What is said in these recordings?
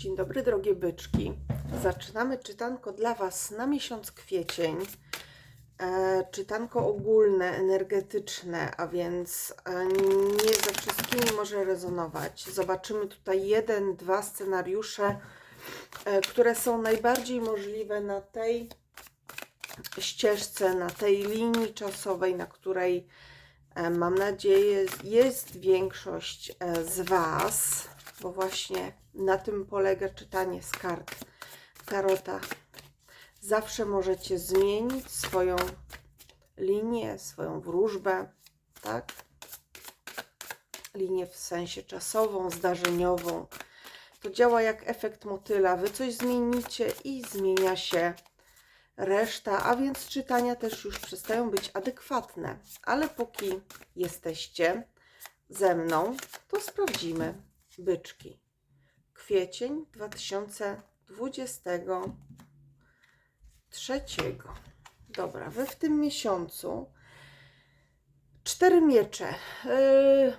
Dzień dobry, drogie byczki. Zaczynamy czytanko dla Was na miesiąc kwiecień. E, czytanko ogólne, energetyczne, a więc e, nie ze wszystkimi może rezonować. Zobaczymy tutaj jeden, dwa scenariusze, e, które są najbardziej możliwe na tej ścieżce, na tej linii czasowej, na której e, mam nadzieję jest większość e, z Was, bo właśnie na tym polega czytanie z kart Tarota. Zawsze możecie zmienić swoją linię, swoją wróżbę, tak? Linię w sensie czasową, zdarzeniową. To działa jak efekt motyla. Wy coś zmienicie i zmienia się reszta, a więc czytania też już przestają być adekwatne. Ale póki jesteście ze mną, to sprawdzimy byczki. Kwiecień 2023. Dobra, wy w tym miesiącu cztery miecze. Yy,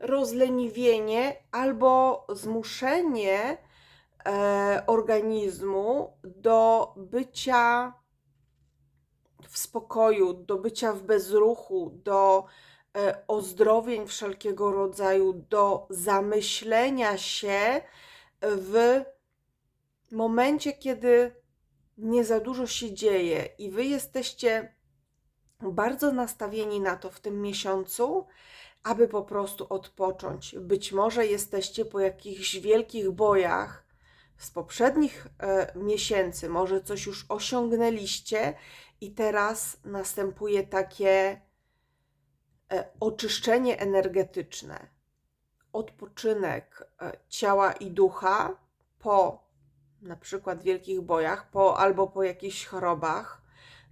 rozleniwienie albo zmuszenie e, organizmu do bycia w spokoju, do bycia w bezruchu, do ozdrowień wszelkiego rodzaju, do zamyślenia się w momencie, kiedy nie za dużo się dzieje i wy jesteście bardzo nastawieni na to w tym miesiącu, aby po prostu odpocząć. Być może jesteście po jakichś wielkich bojach z poprzednich e, miesięcy, może coś już osiągnęliście i teraz następuje takie e, oczyszczenie energetyczne, odpoczynek e, ciała i ducha po na przykład wielkich bojach, po, albo po jakichś chorobach.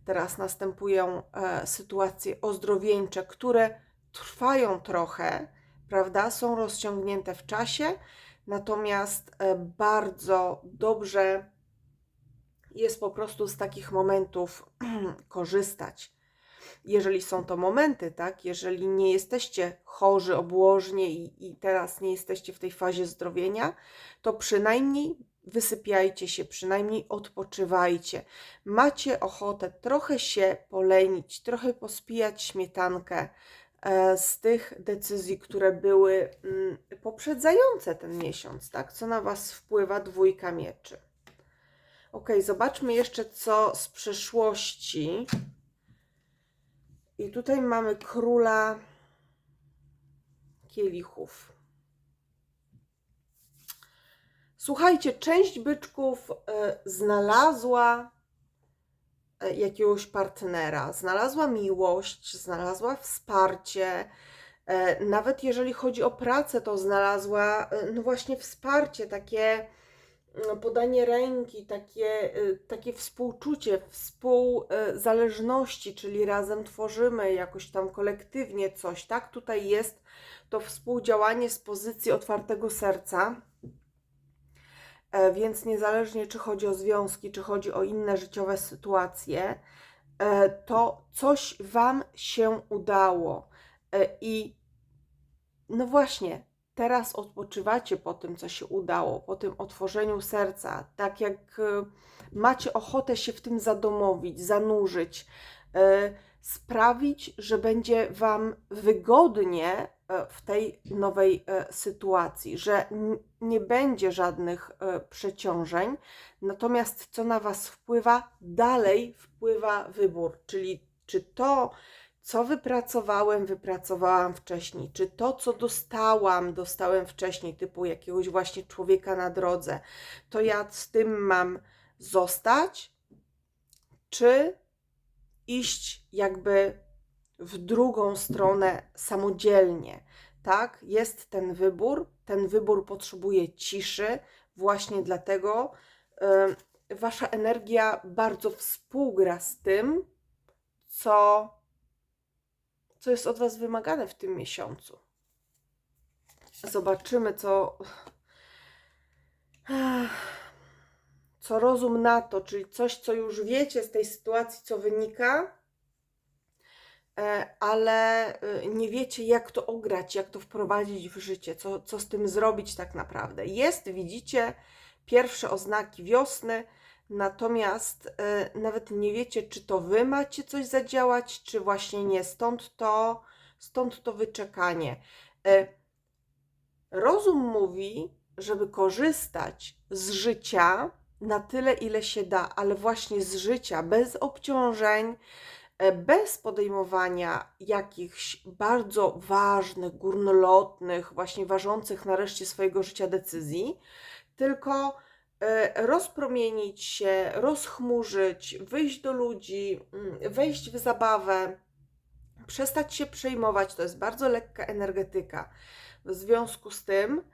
Teraz następują e, sytuacje ozdrowieńcze, które trwają trochę, prawda? Są rozciągnięte w czasie, natomiast e, bardzo dobrze jest po prostu z takich momentów korzystać. Jeżeli są to momenty, tak, jeżeli nie jesteście chorzy obłożnie i, i teraz nie jesteście w tej fazie zdrowienia, to przynajmniej wysypiajcie się, przynajmniej odpoczywajcie. Macie ochotę trochę się polenić, trochę pospijać śmietankę e, z tych decyzji, które były mm, poprzedzające ten miesiąc, tak? Co na Was wpływa dwójka mieczy. Ok, zobaczmy jeszcze co z przeszłości. I tutaj mamy króla kielichów. Słuchajcie, część byczków e, znalazła e, jakiegoś partnera, znalazła miłość, znalazła wsparcie. E, nawet jeżeli chodzi o pracę, to znalazła no właśnie wsparcie, takie podanie ręki, takie, takie współczucie, współzależności, czyli razem tworzymy jakoś tam kolektywnie coś, tak? Tutaj jest to współdziałanie z pozycji otwartego serca E, więc niezależnie czy chodzi o związki, czy chodzi o inne życiowe sytuacje, e, to coś Wam się udało. E, I no właśnie, teraz odpoczywacie po tym, co się udało, po tym otworzeniu serca, tak jak macie ochotę się w tym zadomowić, zanurzyć, sprawić, że będzie Wam wygodnie E, w tej nowej sytuacji, że nie będzie żadnych przeciążeń, natomiast co na Was wpływa, dalej wpływa wybór, czyli czy to, co wypracowałem, wypracowałam wcześniej, czy to, co dostałam, dostałem wcześniej, typu jakiegoś właśnie człowieka na drodze, to ja z tym mam zostać, czy iść jakby w drugą stronę samodzielnie. Tak, jest ten wybór. Ten wybór potrzebuje ciszy, właśnie dlatego wasza energia bardzo współgra z tym, co, co jest od was wymagane w tym miesiącu. Zobaczymy, co. Co rozum na to, czyli coś, co już wiecie z tej sytuacji, co wynika, E, ale y, nie wiecie, jak to ograć, jak to wprowadzić w życie, co, co z tym zrobić tak naprawdę. Jest, widzicie, pierwsze oznaki wiosny, natomiast e, nawet nie wiecie, czy to wy macie coś zadziałać, czy właśnie nie. Stąd to, stąd to wyczekanie. E, rozum mówi, żeby korzystać z życia na tyle, ile się da, ale właśnie z życia, bez obciążeń, e, bez podejmowania jakichś bardzo ważnych, górnolotnych, właśnie ważących na reszcie swojego życia decyzji, tylko rozpromienić się, rozchmurzyć, wyjść do ludzi, mm, wejść w zabawę, przestać się przejmować. To jest bardzo lekka energetyka. W związku z tym,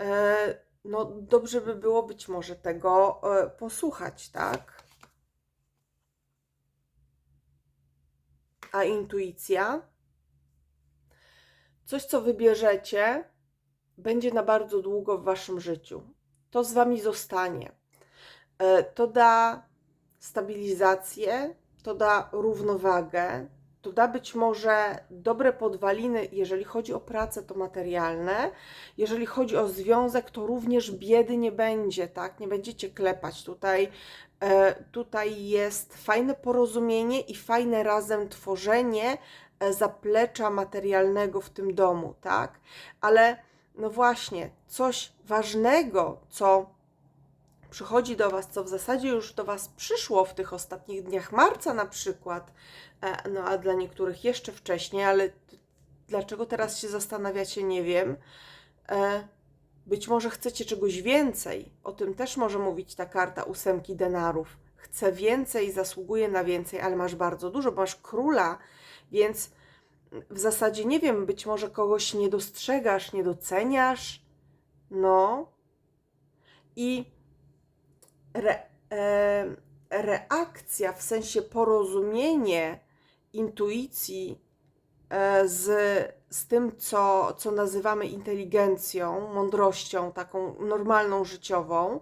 e, no dobrze by było być może tego e, posłuchać, tak? A intuicja? Coś, co wybierzecie, będzie na bardzo długo w waszym życiu. To z wami zostanie. E, to da stabilizację, to da równowagę, to da być może dobre podwaliny, jeżeli chodzi o pracę, to materialne. Jeżeli chodzi o związek, to również biedy nie będzie, tak? Nie będziecie klepać tutaj. E, tutaj jest fajne porozumienie i fajne razem tworzenie e, zaplecza materialnego w tym domu, tak? Ale no właśnie, coś ważnego, co przychodzi do Was, co w zasadzie już do Was przyszło w tych ostatnich dniach marca na przykład, e, no a dla niektórych jeszcze wcześniej, ale dlaczego teraz się zastanawiacie, nie wiem. E, być może chcecie czegoś więcej, o tym też może mówić ta karta ósemki denarów. Chcę więcej, zasługuję na więcej, ale masz bardzo dużo, masz króla, więc w zasadzie nie wiem, być może kogoś nie dostrzegasz, nie doceniasz. No. I re, e, reakcja, w sensie porozumienie intuicji e, z, z tym, co, co nazywamy inteligencją, mądrością, taką normalną, życiową,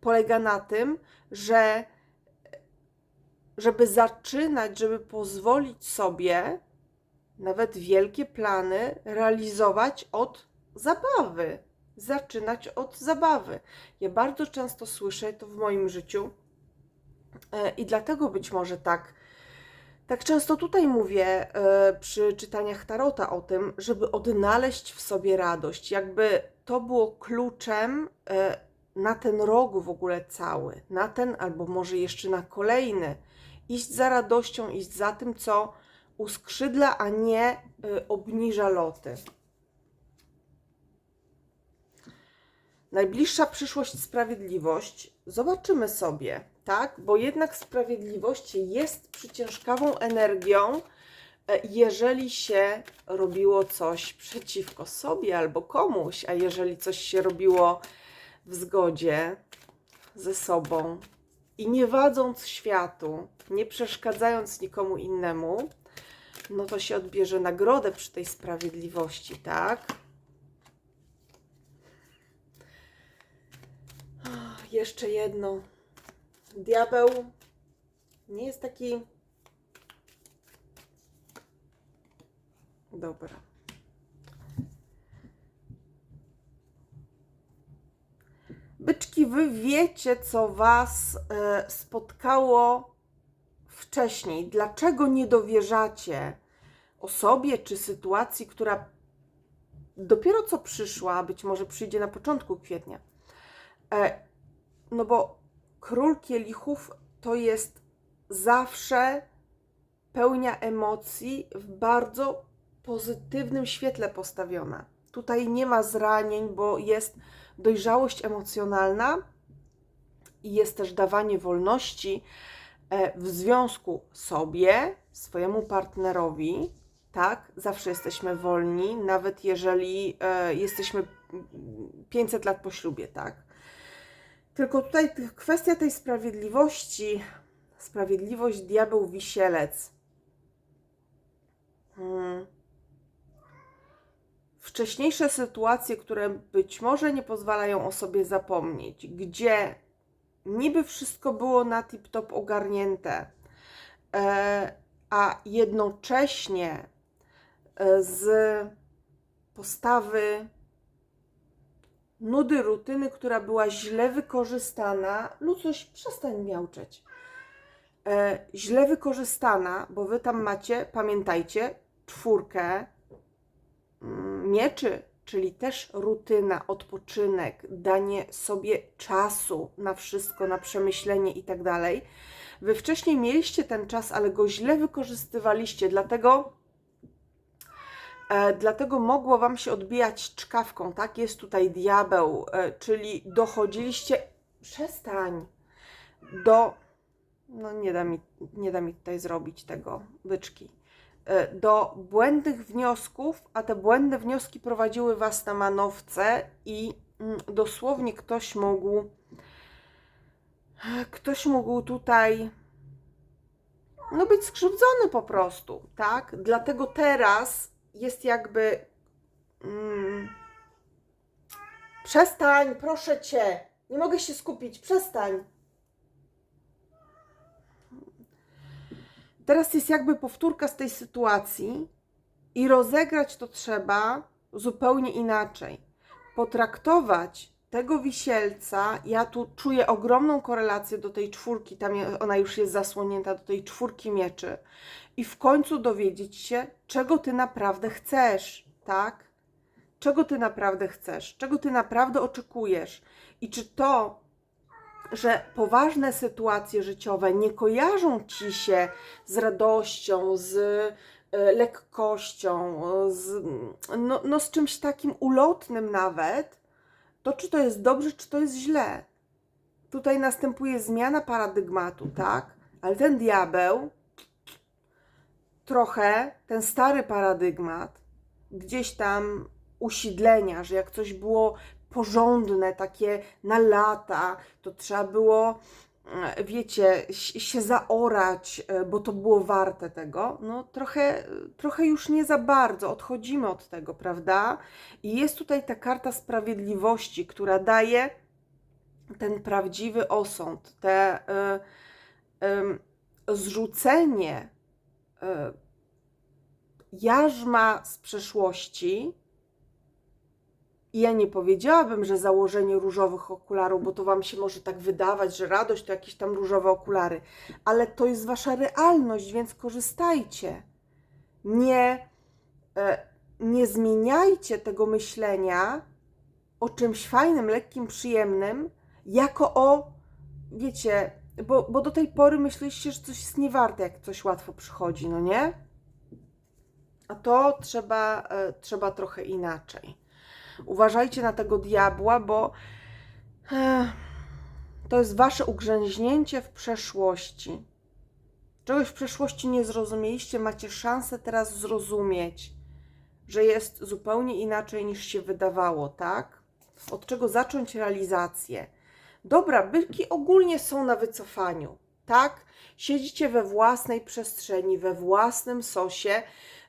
polega na tym, że żeby zaczynać, żeby pozwolić sobie nawet wielkie plany realizować od zabawy zaczynać od zabawy. Ja bardzo często słyszę to w moim życiu e, i dlatego być może tak, tak często tutaj mówię e, przy czytaniach Tarota o tym, żeby odnaleźć w sobie radość. Jakby to było kluczem e, na ten rok w ogóle cały, na ten albo może jeszcze na kolejny. Iść za radością, iść za tym, co uskrzydla, a nie obniża loty. Najbliższa przyszłość sprawiedliwość. Zobaczymy sobie, tak? Bo jednak sprawiedliwość jest przyciężkawą energią, e, jeżeli się robiło coś przeciwko sobie albo komuś, a jeżeli coś się robiło w zgodzie ze sobą i nie wadząc światu, nie przeszkadzając nikomu innemu, no to się odbierze nagrodę przy tej sprawiedliwości, tak? jeszcze jedno. Diabeł nie jest taki. Dobra. Byczki, wy wiecie, co was e, spotkało wcześniej. Dlaczego nie dowierzacie osobie czy sytuacji, która dopiero co przyszła, być może przyjdzie na początku kwietnia. E, no bo król kielichów to jest zawsze pełnia emocji w bardzo pozytywnym świetle postawiona. Tutaj nie ma zranień, bo jest dojrzałość emocjonalna i jest też dawanie wolności w związku sobie, swojemu partnerowi. Tak, zawsze jesteśmy wolni, nawet jeżeli e, jesteśmy 500 lat po ślubie, tak. Tylko tutaj kwestia tej sprawiedliwości, sprawiedliwość diabeł wisielec. Hmm. Wcześniejsze sytuacje, które być może nie pozwalają o sobie zapomnieć, gdzie niby wszystko było na tip-top ogarnięte, e, a jednocześnie e, z postawy nudy rutyny, która była źle wykorzystana. Lucuś, przestań miauczeć. E, źle wykorzystana, bo wy tam macie, pamiętajcie, czwórkę mm, mieczy, czyli też rutyna, odpoczynek, danie sobie czasu na wszystko, na przemyślenie i tak dalej. Wy wcześniej mieliście ten czas, ale go źle wykorzystywaliście, dlatego E, dlatego mogło Wam się odbijać czkawką, tak? Jest tutaj diabeł, e, czyli dochodziliście. Przestań! Do. No, nie da mi, nie da mi tutaj zrobić tego, byczki. E, do błędnych wniosków, a te błędne wnioski prowadziły Was na manowce, i mm, dosłownie ktoś mógł. Ktoś mógł tutaj no być skrzywdzony po prostu, tak? Dlatego teraz jest jakby. Mm, przestań, proszę cię. Nie mogę się skupić, przestań. Teraz jest jakby powtórka z tej sytuacji i rozegrać to trzeba zupełnie inaczej. Potraktować tego wisielca, ja tu czuję ogromną korelację do tej czwórki, tam ona już jest zasłonięta do tej czwórki mieczy i w końcu dowiedzieć się, czego ty naprawdę chcesz, tak? Czego ty naprawdę chcesz, czego ty naprawdę oczekujesz i czy to, że poważne sytuacje życiowe nie kojarzą ci się z radością, z e, lekkością, z, no, no z czymś takim ulotnym nawet, to czy to jest dobrze, czy to jest źle. Tutaj następuje zmiana paradygmatu, tak? Ale ten diabeł trochę ten stary paradygmat, gdzieś tam usidlenia, że jak coś było porządne, takie na lata, to trzeba było, e, wiecie, się zaorać, e, bo to było warte tego. No trochę, trochę już nie za bardzo, odchodzimy od tego, prawda? I jest tutaj ta karta sprawiedliwości, która daje ten prawdziwy osąd, te y, y, zrzucenie E, jarzma z przeszłości. I ja nie powiedziałabym, że założenie różowych okularów, bo to Wam się może tak wydawać, że radość to jakieś tam różowe okulary, ale to jest Wasza realność, więc korzystajcie. Nie, e, nie zmieniajcie tego myślenia o czymś fajnym, lekkim, przyjemnym, jako o, wiecie, bo, bo do tej pory myśleliście, że coś jest niewarte, jak coś łatwo przychodzi, no nie? A to trzeba, e, trzeba trochę inaczej. Uważajcie na tego diabła, bo e, to jest wasze ugrzęźnięcie w przeszłości. Czegoś w przeszłości nie zrozumieliście, macie szansę teraz zrozumieć, że jest zupełnie inaczej niż się wydawało, tak? Od czego zacząć realizację? Dobra, byki ogólnie są na wycofaniu, tak? Siedzicie we własnej przestrzeni, we własnym sosie,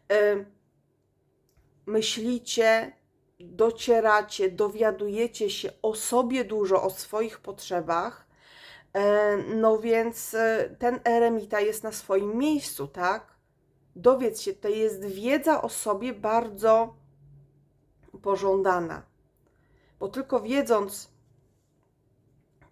yy, myślicie, docieracie, dowiadujecie się o sobie dużo, o swoich potrzebach. Yy, no więc yy, ten eremita jest na swoim miejscu, tak? Dowiedz się, to jest wiedza o sobie bardzo pożądana. Bo tylko wiedząc,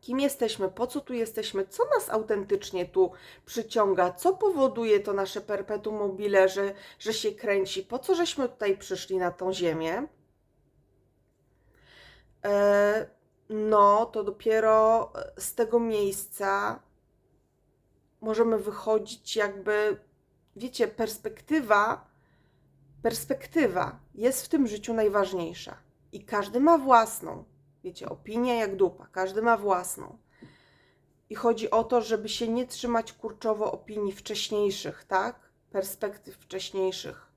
kim jesteśmy, po co tu jesteśmy, co nas autentycznie tu przyciąga, co powoduje to nasze perpetuum mobile, że, że się kręci, po co żeśmy tutaj przyszli na tą ziemię. E, no, to dopiero z tego miejsca możemy wychodzić jakby, wiecie, perspektywa, perspektywa jest w tym życiu najważniejsza. I każdy ma własną wiecie, opinia jak dupa, każdy ma własną. I chodzi o to, żeby się nie trzymać kurczowo opinii wcześniejszych, tak? Perspektyw wcześniejszych.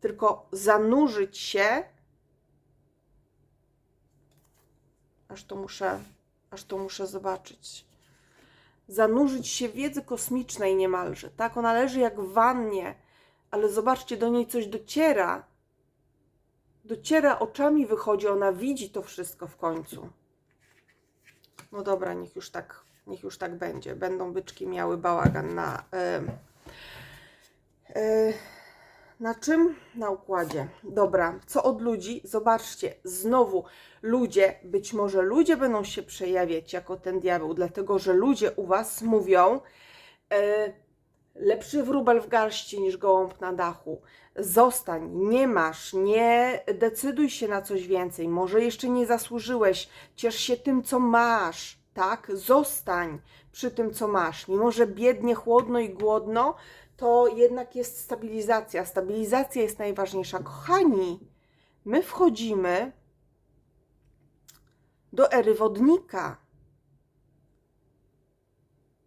Tylko zanurzyć się, aż to muszę, aż to muszę zobaczyć. Zanurzyć się wiedzy kosmicznej niemalże, tak? Ona leży jak w wannie, ale zobaczcie, do niej coś dociera, dociera oczami, wychodzi, ona widzi to wszystko w końcu. No dobra, niech już tak, niech już tak będzie. Będą byczki miały bałagan na, yy, yy, Na czym? Na układzie. Dobra, co od ludzi? Zobaczcie, znowu ludzie, być może ludzie będą się przejawiać jako ten diabeł, dlatego że ludzie u Was mówią e, lepszy wróbel w garści niż gołąb na dachu. Zostań, nie masz, nie decyduj się na coś więcej. Może jeszcze nie zasłużyłeś, ciesz się tym, co masz, tak? Zostań przy tym, co masz. Mimo, że biednie, chłodno i głodno, to jednak jest stabilizacja. Stabilizacja jest najważniejsza. Kochani, my wchodzimy do ery wodnika.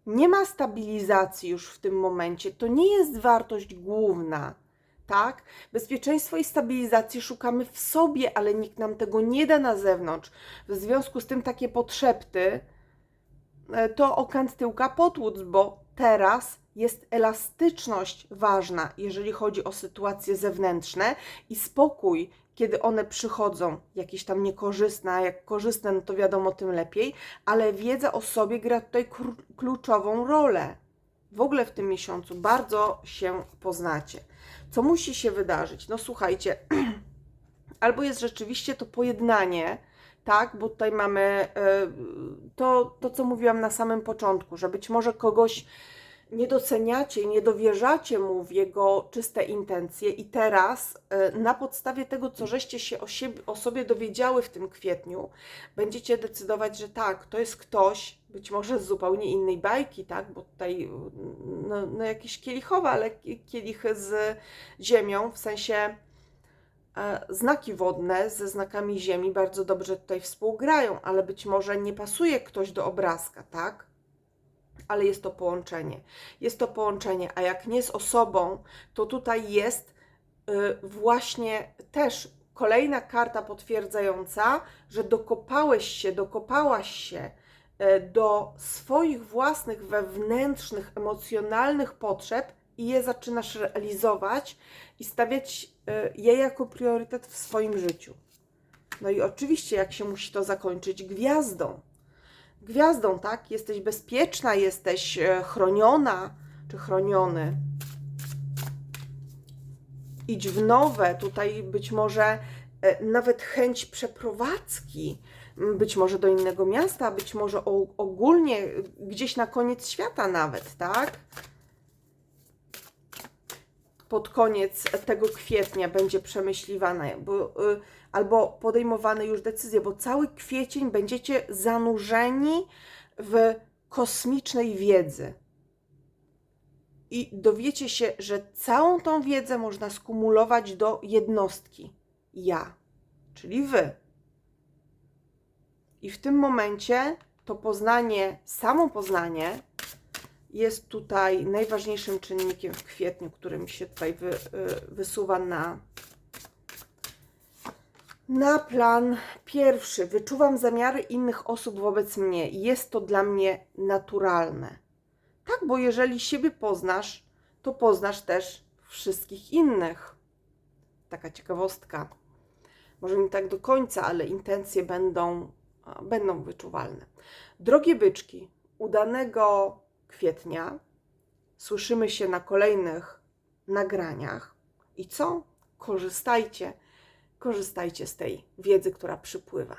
Nie ma stabilizacji już w tym momencie. To nie jest wartość główna, tak? Bezpieczeństwo i stabilizacji szukamy w sobie, ale nikt nam tego nie da na zewnątrz. W związku z tym takie potrzepty e, to okant tyłka potłuc, bo teraz jest elastyczność ważna, jeżeli chodzi o sytuacje zewnętrzne i spokój, kiedy one przychodzą, jakieś tam niekorzystne, a jak korzystne, no to wiadomo, tym lepiej, ale wiedza o sobie gra tutaj kluczową rolę. W ogóle w tym miesiącu bardzo się poznacie. Co musi się wydarzyć? No słuchajcie, albo jest rzeczywiście to pojednanie, tak, bo tutaj mamy e, to, to, co mówiłam na samym początku, że być może kogoś nie doceniacie, nie dowierzacie mu w jego czyste intencje. I teraz e, na podstawie tego, co żeście się o, siebie, o sobie dowiedziały w tym kwietniu, będziecie decydować, że tak, to jest ktoś, być może z zupełnie innej bajki, tak, bo tutaj no, no jakieś kielichowe, ale kielichy z ziemią, w sensie znaki wodne ze znakami ziemi bardzo dobrze tutaj współgrają, ale być może nie pasuje ktoś do obrazka, tak? ale jest to połączenie. Jest to połączenie, a jak nie z osobą, to tutaj jest y, właśnie też kolejna karta potwierdzająca, że dokopałeś się, dokopałaś się y, do swoich własnych wewnętrznych, emocjonalnych potrzeb i je zaczynasz realizować i stawiać y, je jako priorytet w swoim życiu. No i oczywiście, jak się musi to zakończyć gwiazdą gwiazdą, tak? Jesteś bezpieczna, jesteś e, chroniona czy chroniony. Idź w nowe, tutaj być może e, nawet chęć przeprowadzki, być może do innego miasta, być może ogólnie gdzieś na koniec świata nawet, tak? Pod koniec tego kwietnia będzie przemyśliwane, bo y, albo podejmowane już decyzje, bo cały kwiecień będziecie zanurzeni w kosmicznej wiedzy. I dowiecie się, że całą tą wiedzę można skumulować do jednostki ja, czyli wy. I w tym momencie to poznanie, samo poznanie jest tutaj najważniejszym czynnikiem w kwietniu, który mi się tutaj wy, y, wysuwa na na plan pierwszy. Wyczuwam zamiary innych osób wobec mnie jest to dla mnie naturalne. Tak, bo jeżeli siebie poznasz, to poznasz też wszystkich innych. Taka ciekawostka. Może nie tak do końca, ale intencje będą, będą wyczuwalne. Drogie byczki, udanego kwietnia. Słyszymy się na kolejnych nagraniach. I co? Korzystajcie korzystajcie z tej wiedzy, która przypływa.